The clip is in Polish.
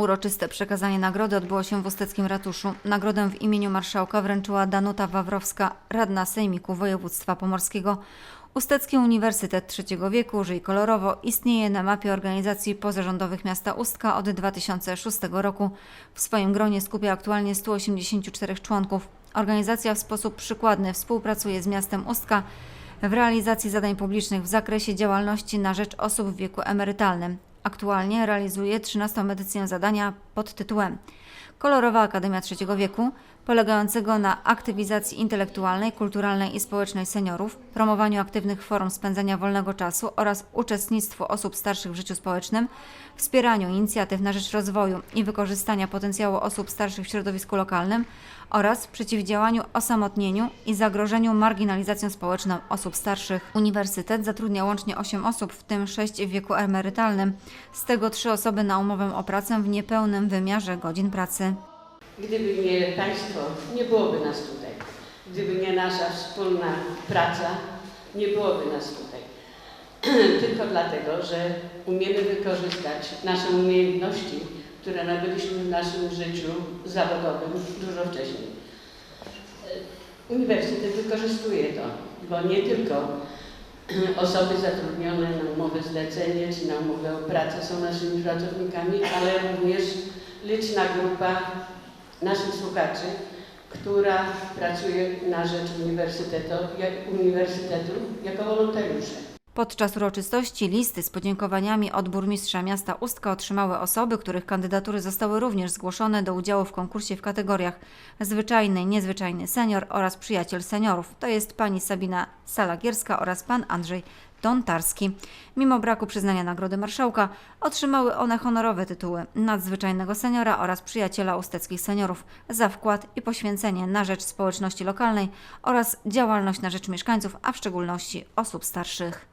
Uroczyste przekazanie nagrody odbyło się w Usteckim Ratuszu. Nagrodę w imieniu marszałka wręczyła Danuta Wawrowska, radna Sejmiku Województwa Pomorskiego. Ustecki Uniwersytet Trzeciego Wieku, żyj kolorowo, istnieje na mapie organizacji pozarządowych miasta Ustka od 2006 roku. W swoim gronie skupia aktualnie 184 członków. Organizacja w sposób przykładny współpracuje z miastem Ustka w realizacji zadań publicznych w zakresie działalności na rzecz osób w wieku emerytalnym. Aktualnie realizuje 13 edycję zadania pod tytułem Kolorowa Akademia Trzeciego Wieku, polegającego na aktywizacji intelektualnej, kulturalnej i społecznej seniorów, promowaniu aktywnych form spędzania wolnego czasu oraz uczestnictwu osób starszych w życiu społecznym, wspieraniu inicjatyw na rzecz rozwoju i wykorzystania potencjału osób starszych w środowisku lokalnym oraz przeciwdziałaniu osamotnieniu i zagrożeniu marginalizacją społeczną osób starszych. Uniwersytet zatrudnia łącznie 8 osób, w tym 6 w wieku emerytalnym, z tego 3 osoby na umowę o pracę w niepełnym wymiarze godzin pracy. Gdyby nie Państwo, nie byłoby nas tutaj. Gdyby nie nasza wspólna praca, nie byłoby nas tutaj. Tylko dlatego, że umiemy wykorzystać nasze umiejętności, które nabyliśmy w naszym życiu zawodowym dużo wcześniej. Uniwersytet wykorzystuje to, bo nie tylko osoby zatrudnione na umowę zlecenie czy na umowę o pracę są naszymi pracownikami, ale również liczna grupa naszych słuchaczy, która pracuje na rzecz uniwersytetu, uniwersytetu jako wolontariusze. Podczas uroczystości listy z podziękowaniami od burmistrza miasta Ustka otrzymały osoby, których kandydatury zostały również zgłoszone do udziału w konkursie w kategoriach zwyczajny, niezwyczajny senior oraz przyjaciel seniorów. To jest pani Sabina Salagierska oraz pan Andrzej Dontarski. Mimo braku przyznania nagrody marszałka, otrzymały one honorowe tytuły nadzwyczajnego seniora oraz przyjaciela usteckich seniorów za wkład i poświęcenie na rzecz społeczności lokalnej oraz działalność na rzecz mieszkańców, a w szczególności osób starszych.